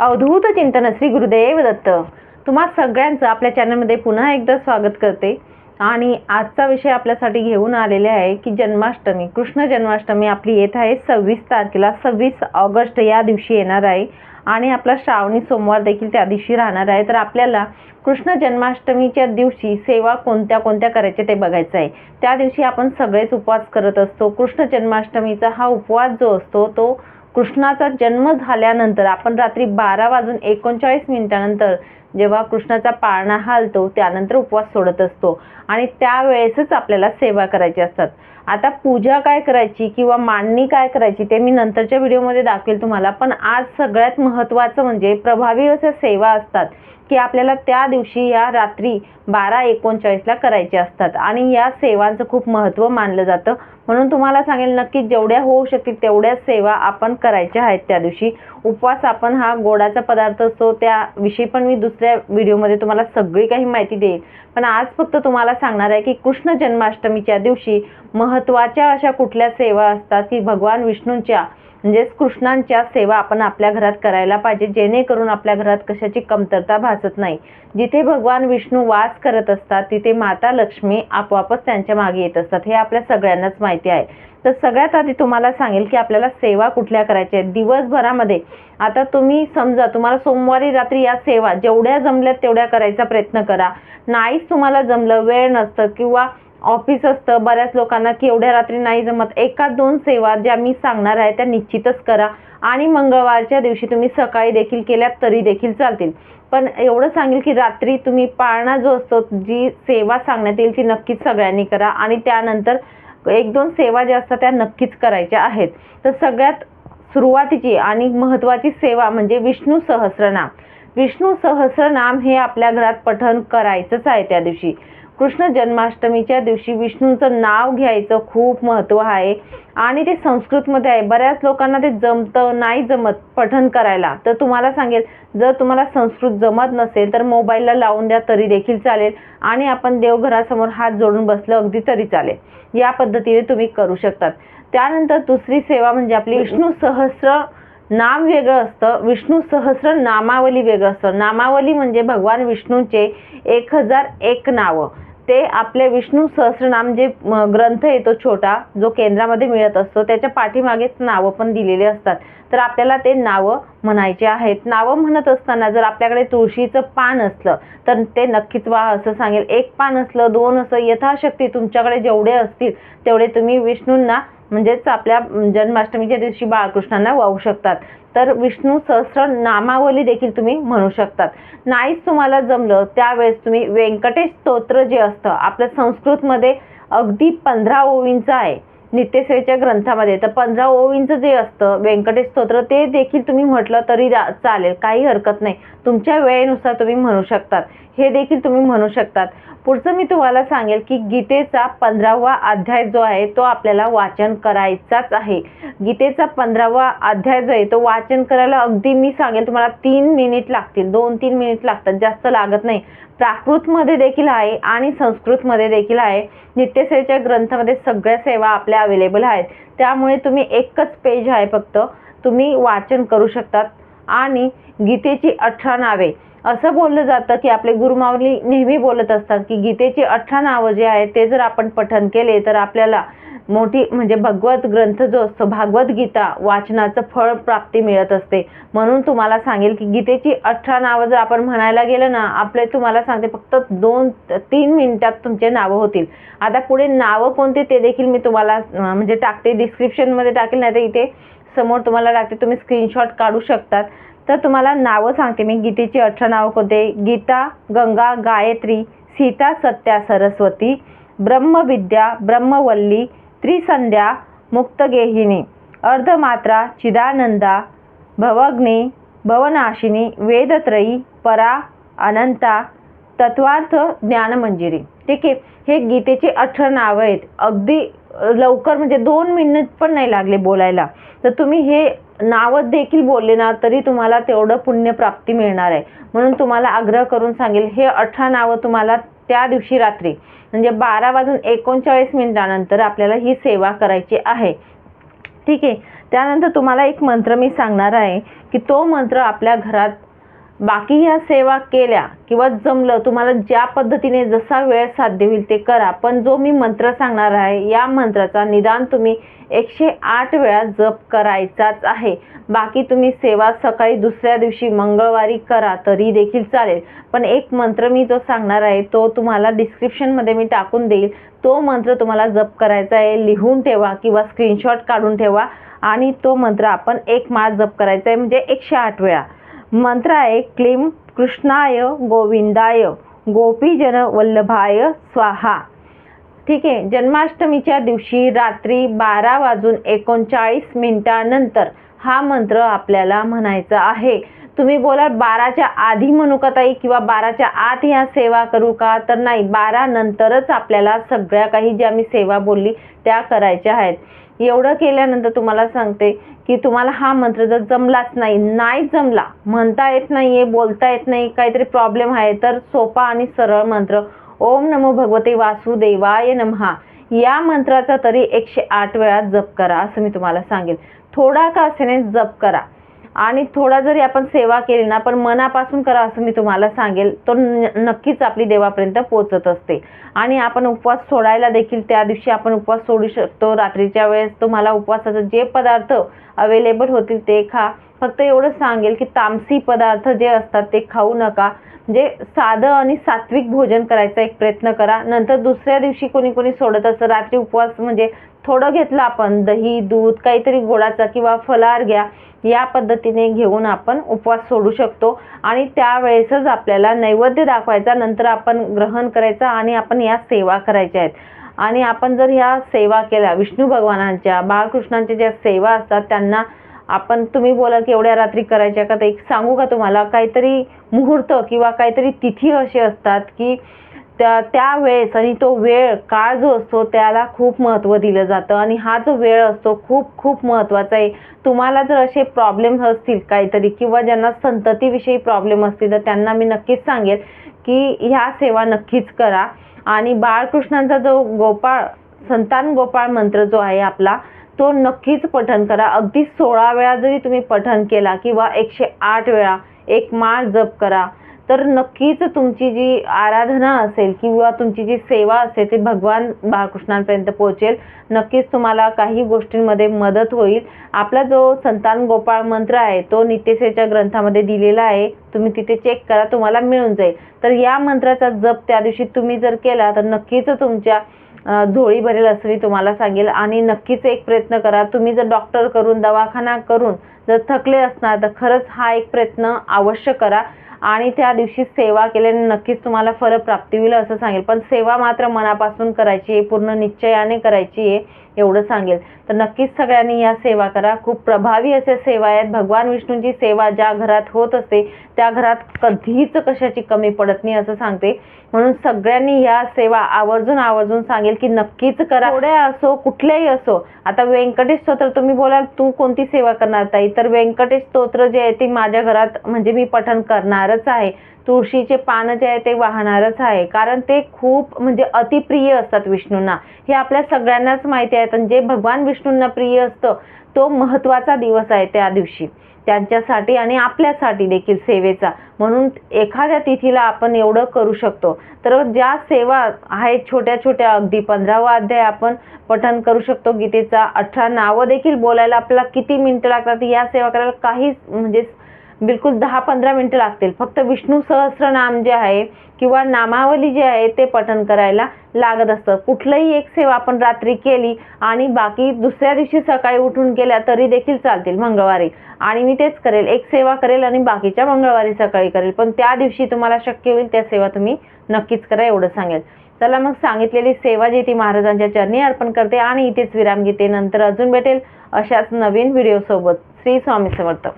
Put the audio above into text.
अवधूत चिंतन श्री गुरुदेव दत्त. तुम्हा सगळ्यांचं आपल्या चॅनलमध्ये पुन्हा एकदा स्वागत करते. आणि आजचा विषय आपल्यासाठी घेऊन आलेले आहे की जन्माष्टमी कृष्ण जन्माष्टमी आपली येत आहे सव्वीस तारखेला. सव्वीस ऑगस्ट या दिवशी येणार आहे आणि आपला श्रावणी सोमवार देखील त्या दिवशी राहणार आहे. तर आपल्याला कृष्ण जन्माष्टमीच्या दिवशी सेवा कोणत्या कोणत्या करायच्या ते बघायचं आहे. त्या दिवशी आपण सगळेच उपवास करत असतो. कृष्ण जन्माष्टमीचा हा उपवास जो असतो तो कृष्णाचा जन्म झाल्यानंतर आपण रात्री बारा वाजून एकोणचाळीस मिनिटानंतर जेव्हा कृष्णाचा पाळणा हालतो त्यानंतर उपवास सोडत असतो. आणि त्यावेळेसच आपल्याला सेवा करायची असतात. आता पूजा काय करायची किंवा मांडणी काय करायची ते मी नंतरच्या व्हिडिओमध्ये दाखवेल तुम्हाला पण आज सगळ्यात महत्त्वाचं म्हणजे प्रभावी अशा सेवा असतात. की आपल्याला त्या दिवशी या रात्री बारा एकोणचाळीसला करायचे असतात. आणि या सेवांचं खूप महत्त्व मानलं जातं. म्हणून तुम्हाला सांगेल नक्की जेवढ्या होऊ शकतील तेवढ्या सेवा आपण करायच्या आहेत त्या दिवशी. उपवास आपण हा गोडाचा पदार्थ असतो त्याविषयी पण मी दुसऱ्या व्हिडिओमध्ये तुम्हाला सगळी काही माहिती देईल पण आज फक्त तुम्हाला सांगणार आहे की कृष्ण जन्माष्टमीच्या दिवशी महत्त्वाच्या अशा कुठल्या सेवा असतात की भगवान विष्णूंच्या म्हणजेच कृष्णांच्या सेवा आपण आपल्या घरात करायला पाहिजे जेणेकरून आपल्या घरात कशाची कमतरता भासत नाही. जिथे भगवान विष्णू वास करत असतात तिथे माता लक्ष्मी आपोआपच त्यांच्या मागे येत असतात. हे आपल्या सगळ्यांनाच माहिती आहे. तर सगळ्यात आधी तुम्हाला सांगेल की आपल्याला सेवा कुठल्या करायच्या आहेत? दिवसभरामध्ये. आता तुम्ही समजा तुम्हाला सोमवारी रात्री या सेवा जेवढ्या जमल्यात तेवढ्या करायचा प्रयत्न करा. नाहीच तुम्हाला जमलं वेळ नसतं किंवा ऑफिस असतं बऱ्याच लोकांना की एवढ्या रात्री नाही जमत. एका दोन सेवा ज्या मी सांगणार आहे त्या निश्चितच करा. आणि मंगळवारच्या दिवशी तुम्ही सकाळी देखील केल्यात तरी देखील चालतील. पण एवढं सांगेल की रात्री तुम्ही पाळणा जो असतो जी सेवा सांगण्यात येईल ती नक्कीच सगळ्यांनी करा. आणि त्यानंतर एक दोन सेवा ज्या असतात त्या नक्कीच करायच्या आहेत. तर सगळ्यात सुरुवातीची आणि महत्त्वाची सेवा म्हणजे विष्णू सहस्रनाम. विष्णू सहस्रनाम हे आपल्या घरात पठण करायचंच आहे त्या दिवशी. कृष्ण जन्माष्टमीच्या दिवशी विष्णूंचं नाव घ्यायचं खूप महत्त्व आहे. आणि ते संस्कृतमध्ये आहे. बऱ्याच लोकांना ते जमतं नाही जमत पठण करायला. तर तुम्हाला सांगेल जर तुम्हाला संस्कृत जमत नसेल तर मोबाईलला लावून द्या तरी देखील चालेल. आणि आपण देवघरासमोर हात जोडून बसलं अगदी तरी चालेल. या पद्धतीने तुम्ही करू शकतात. त्यानंतर दुसरी सेवा म्हणजे आपली विष्णू सहस्र नाम वेगळं असतं विष्णू सहस्र नामावली वेगळं असतं. नामावली म्हणजे भगवान विष्णूंचे एक हजार एक नावं. ते आपले विष्णू सहस्रनाम जे ग्रंथ येतो छोटा जो केंद्रामध्ये मिळत असतो त्याच्या पाठीमागेच नावं पण दिलेले असतात. तर आपल्याला ते नावं म्हणायचे आहेत. नावं म्हणत असताना जर आपल्याकडे तुळशीचं पान असलं तर ते नक्कीच वा असं सांगेल. एक पान असलं दोन असं यथाशक्ती तुमच्याकडे जेवढे असतील तेवढे तुम्ही विष्णूंना म्हणजेच आपल्या जन्माष्टमीच्या दिवशी बाळकृष्णांना वाहू शकतात. तर विष्णू सहस्र नामावली देखील तुम्ही म्हणू शकतात. नाहीच तुम्हाला जमलं त्यावेळेस तुम्ही व्यंकटेश स्तोत्र जे असतं आपल्या संस्कृतमध्ये अगदी पंधरा ओवींचं आहे. नित्यसेवेच्या ग्रंथामध्ये. तर पंधरा ओवींचं जे असतं व्यंकटेश स्तोत्र ते देखील तुम्ही म्हटलं तरी चालेल काही हरकत नाही. तुमच्या वेळेनुसार तुम्ही म्हणू शकतात. हे देखील तुम्ही म्हणू शकतात. पुढचं मी तुम्हाला सांगेल की गीतेचा पंधरावा अध्याय जो आहे तो आपल्याला वाचन करायचाच आहे. गीतेचा पंधरावा अध्याय जो आहे तो वाचन करायला अगदी मी सांगेल तुम्हाला तीन मिनिट लागतील दोन तीन मिनिट लागतात जास्त लागत नाही. प्राकृतमध्ये देखील आहे आणि संस्कृतमध्ये देखील आहे. नित्यसेवेच्या ग्रंथामध्ये सगळ्या सेवा आपल्या अवेलेबल आहेत. त्यामुळे तुम्ही एकच पेज आहे फक्त. तुम्ही वाचन करू शकतात. आणि गीतेची अठरा नावे. असं बोललं जातं की आपले गुरुमावली नेहमी बोलत असतात की गीतेची अठरा नावं जे आहेत ते जर आपण पठन केले तर आपल्याला मोठी म्हणजे भगवत ग्रंथ जो असतो भागवत गीता वाचनाचं फळ प्राप्ती मिळत असते. म्हणून तुम्हाला सांगेल की गीतेची अठरा नावं जर आपण म्हणायला गेलं ना आपले तुम्हाला सांगते फक्त दोन तीन मिनिटात तुमचे नावं होतील. आता पुढे नावं कोणते ते देखील मी तुम्हाला म्हणजे टाकते. डिस्क्रिप्शनमध्ये टाकेल नाही तर इथे समोर तुम्हाला टाकते. तुम्ही स्क्रीनशॉट काढू शकतात. तर तुम्हाला नावं सांगते मी. गीतेची अठरा नावं कोणते? गीता गंगा गायत्री सीता सत्या सरस्वती ब्रह्मविद्या ब्रह्मवल्ली त्रिसंध्या मुक्तगेहिनी अर्धमात्रा चिदानंदा भवग्नी भवनाशिनी वेदत्रयी परा अनंता तत्वार्थ ज्ञानमंजिरी. ठीक आहे? हे गीतेचे अठरा नावं आहेत. अगदी लवकर म्हणजे दोन मिनिट पण नाही लागले बोलायला. तर तुम्ही हे नावं देखील बोलले ना तरी तुम्हाला तेवढं पुण्यप्राप्ती मिळणार आहे. म्हणून तुम्हाला आग्रह करून सांगेल हे अठरा नावं तुम्हाला त्या दिवशी रात्री म्हणजे बारा वाजून एकोणचाळीस मिनिटानंतर आपल्याला ही सेवा करायची आहे. ठीक आहे? त्यानंतर तुम्हाला एक मंत्र मी सांगणार आहे की तो मंत्र आपल्या घरात बाकी ह्या सेवा केल्या किंवा जमलं तुम्हाला ज्या पद्धतीने जसा वेळ साध्य होईल ते करा. पण जो मी मंत्र सांगणार आहे या मंत्राचा निदान तुम्ही एकशे आठ वेळा जप करायचाच आहे. बाकी तुम्ही सेवा सकाळी दुसऱ्या दिवशी मंगळवारी करा तरी देखील चालेल. पण एक मंत्र मी जो सांगणार आहे तो तुम्हाला डिस्क्रिप्शनमध्ये मी टाकून देईल. तो मंत्र तुम्हाला जप करायचा आहे लिहून ठेवा किंवा स्क्रीनशॉट काढून ठेवा. आणि तो मंत्र आपण एक माळ जप करायचा आहे म्हणजे एकशे आठ वेळा. मंत्र आहे क्लीम कृष्णाय गोविंदाय गोपीजन वल्लभाय स्वाहा. ठीक आहे जन्माष्टमीच्या दिवशी रात्री बारा वाजून एकोणचाळीस मिनिटानंतर हा मंत्र आपल्याला म्हणायचा आहे. तुम्ही बोला बाराच्या आधी म्हणू का ताई? किंवा बाराच्या आत ह्या सेवा करू का? तर नाही बारा नंतरच आपल्याला सगळ्या काही ज्या मी सेवा बोलली त्या करायच्या आहेत. एवढं केल्यानंतर तुम्हाला सांगते की तुम्हाला हा मंत्र जर जमलाच नाही नाही जमला म्हणता येत नाही आहे बोलता येत नाही काहीतरी प्रॉब्लेम आहे तर सोपा आणि सरळ मंत्र ओम नमो भगवते वासुदेवाय नमहा. या मंत्राचा तरी एकशे आठ वेळा जप करा असं मी तुम्हाला सांगेन. थोडा का असेने जप करा. आणि थोडा जरी आपण सेवा केली ना पण मनापासून करा असं मी तुम्हाला सांगेल तो नक्कीच आपली देवापर्यंत पोचत असते. आणि आपण उपवास सोडायला देखील त्या दिवशी आपण उपवास सोडू शकतो. रात्रीच्या वेळेस तुम्हाला उपवासाचे जे पदार्थ अवेलेबल होतील ते खा. फक्त एवढं सांगेल की तामसी पदार्थ जे असतात ते खाऊ नका. म्हणजे साधं आणि सात्विक भोजन करायचा एक प्रयत्न करा. नंतर दुसऱ्या दिवशी कोणी कोणी सोडत असतं. रात्री उपवास म्हणजे थोडं घेतलं आपण दही दूध काहीतरी गोडाचा किंवा फलार घ्या या पद्धतीने घेऊन आपण उपवास सोडू शकतो. आणि त्यावेळेसच आपल्याला नैवेद्य दाखवायचा नंतर आपण ग्रहण करायचा आणि आपण या सेवा करायच्या आहेत. आणि आपण जर ह्या सेवा केल्या विष्णू भगवानांच्या बाळकृष्णांच्या ज्या सेवा असतात त्यांना आपण तुम्ही बोला की एवढ्या रात्री करायच्या का? तर एक सांगू का तुम्हाला? काहीतरी मुहूर्त किंवा काहीतरी तिथी असे असतात की त्या त्यावेळेस आणि तो वेळ काळ जो असतो त्याला खूप महत्त्व दिलं जातं. आणि हा जो वेळ असतो खूप खूप महत्त्वाचा आहे. तुम्हाला जर असे प्रॉब्लेम्स असतील काहीतरी किंवा ज्यांना संततीविषयी प्रॉब्लेम असतील तर त्यांना मी नक्कीच सांगेल की ह्या सेवा नक्कीच करा. आणि बाळकृष्णांचा जो गोपाळ संतान गोपाळ मंत्र जो आहे आपला तो नक्कीच पठण करा. अगदी सोळा वेळा जरी तुम्ही पठण केला किंवा एकशे आठ वेळा एक माळ जप करा तर नक्कीच तुमची जी आराधना असेल किंवा तुमची जी सेवा असेल ती भगवान बाळकृष्णांपर्यंत पोहोचेल. नक्कीच तुम्हाला काही गोष्टींमध्ये मदत होईल. आपला जो संतान गोपाळ मंत्र आहे तो नित्यसेच्या ग्रंथामध्ये दिलेला आहे. तुम्ही तिथे चेक करा तुम्हाला मिळून जाईल. तर या मंत्राचा जप त्या दिवशी तुम्ही जर केला तर नक्कीच तुमच्या झोळी भरेल असं मी तुम्हाला सांगेल. आणि नक्कीच एक प्रयत्न करा तुम्ही जर डॉक्टर करून दवाखाना करून जर थकले असणार तर खरंच हा एक प्रयत्न अवश्य करा. आणि त्या दिवशी सेवा केल्याने नक्कीच तुम्हाला फरक प्राप्ती होईल असं सांगेल. पण सेवा मात्र मनापासून करायची आहे पूर्ण निश्चयाने करायची आहे एवढं सांगेल. तर नक्कीच सगळ्यांनी या सेवा करा. खूप प्रभावी अशा सेवा आहेत. भगवान विष्णूंची सेवा ज्या घरात होत असते त्या घरात कधीच कशाची कमी पडत नाही असं सांगते. म्हणून सगळ्यांनी या सेवा आवर्जून आवर्जून सांगेल की नक्कीच करा. थोड्या असो कुठल्याही असो. आता व्यंकटेश स्तोत्र तुम्ही बोलाल तू कोणती सेवा करणार ताई? तर व्यंकटेश स्तोत्र जे आहे ते माझ्या घरात म्हणजे मी पठण वाहणारच आहे. तुळशीचे पानं जे आहे ते वाहणारच आहे. कारण ते खूप म्हणजे अतिप्रिय असतात विष्णूंना. हे आपल्या सगळ्यांनाच माहिती आहे आणि जे भगवान विष्णूंना प्रिय असतं तो महत्त्वाचा दिवस आहे त्या दिवशी. त्यांच्यासाठी आणि आपल्यासाठी देखील सेवेचा. म्हणून एखाद्या तिथीला आपण एवढं करू शकतो. तर ज्या सेवा आहेत छोट्या छोट्या अगदी पंधरावा अध्याय आपण पठण करू शकतो. गीतेचा अठरा नावं देखील बोलायला आपल्याला किती मिनिटं लागतात या सेवा करायला काहीच म्हणजे बिलकुल दहा पंधरा मिनटं लागतील. फक्त विष्णू सहस्रनाम जे आहे किंवा नामावली जे आहे ते पठण करायला लागत असतं. कुठलंही एक सेवा आपण रात्री केली आणि बाकी दुसऱ्या दिवशी सकाळी उठून केल्या तरी देखील चालतील मंगळवारी. आणि मी तेच करेल. एक सेवा करेल आणि बाकीच्या मंगळवारी सकाळी करेल. पण त्या दिवशी तुम्हाला शक्य होईल त्या सेवा तुम्ही नक्कीच करा एवढं सांगेल. चला मग सांगितलेली सेवा जी ती महाराजांच्या चरणी अर्पण करते आणि इथेच विराम घेते. नंतर अजून भेटेल अशाच नवीन व्हिडिओसोबत. श्री स्वामी समर्थ.